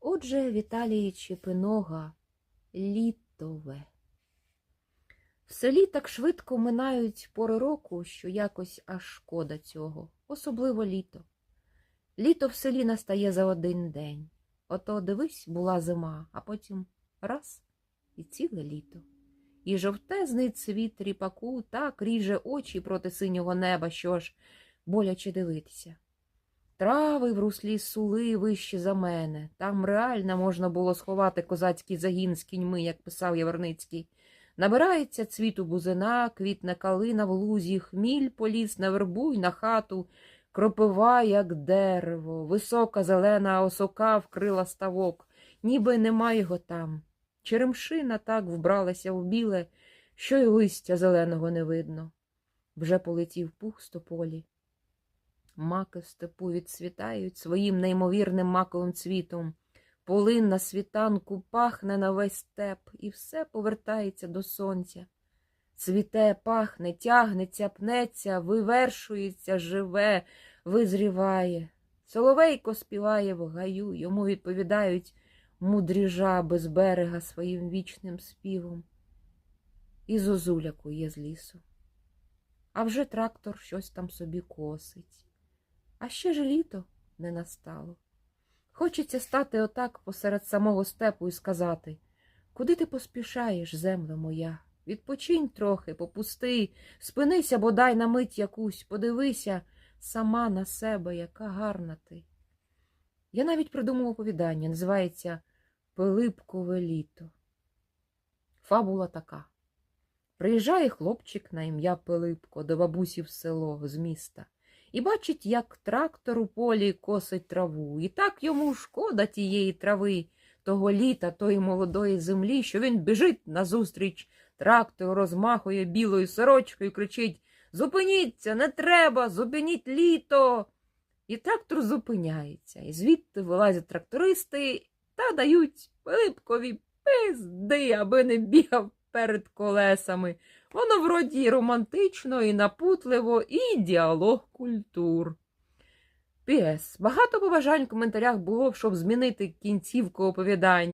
Отже, Віталій Чепинога літове. В селі так швидко минають пори року, що якось аж шкода цього, особливо літо. Літо в селі настає за один день. Ото дивись, була зима, а потім раз і ціле літо. І жовтезний цвіт ріпаку так ріже очі проти синього неба, що ж боляче дивитися. Трави в руслі сули вище за мене. Там реально можна було сховати козацький загін з кіньми, як писав Яворницький. Набирається цвіту бузина, квітне калина в лузі, хміль поліз на вербу й на хату, кропива, як дерево, висока зелена осока вкрила ставок, ніби нема його там. Черемшина так вбралася в біле, що й листя зеленого не видно. Вже полетів пух з тополі. Маки в степу відцвітають своїм неймовірним маковим цвітом. Полин на світанку пахне на весь степ, і все повертається до сонця. Цвіте, пахне, тягнеться, пнеться, вивершується, живе, визріває. Соловейко співає в гаю, йому відповідають мудрі жаби з берега своїм вічним співом. І зозуля кує з лісу. А вже трактор щось там собі косить. А ще ж літо не настало. Хочеться стати отак посеред самого степу і сказати Куди ти поспішаєш, земле моя? Відпочинь трохи, попусти, спинися бодай на мить якусь, подивися сама на себе, яка гарна ти. Я навіть придумав оповідання, називається Пилипкове літо. Фабула така. Приїжджає хлопчик на ім'я Пилипко до бабусі в село з міста і бачить, як трактор у полі косить траву. І так йому шкода тієї трави, того літа, тої молодої землі, що він біжить назустріч трактору, розмахує білою сорочкою, кричить Зупиніться, не треба, зупиніть літо. І трактор зупиняється, і звідти вилазять трактористи та дають Пилипкові пизди, аби не бігав перед колесами. Воно вроді романтично, і напутливо, і діалог культур. Піс. Багато побажань в коментарях було, щоб змінити кінцівку оповідань.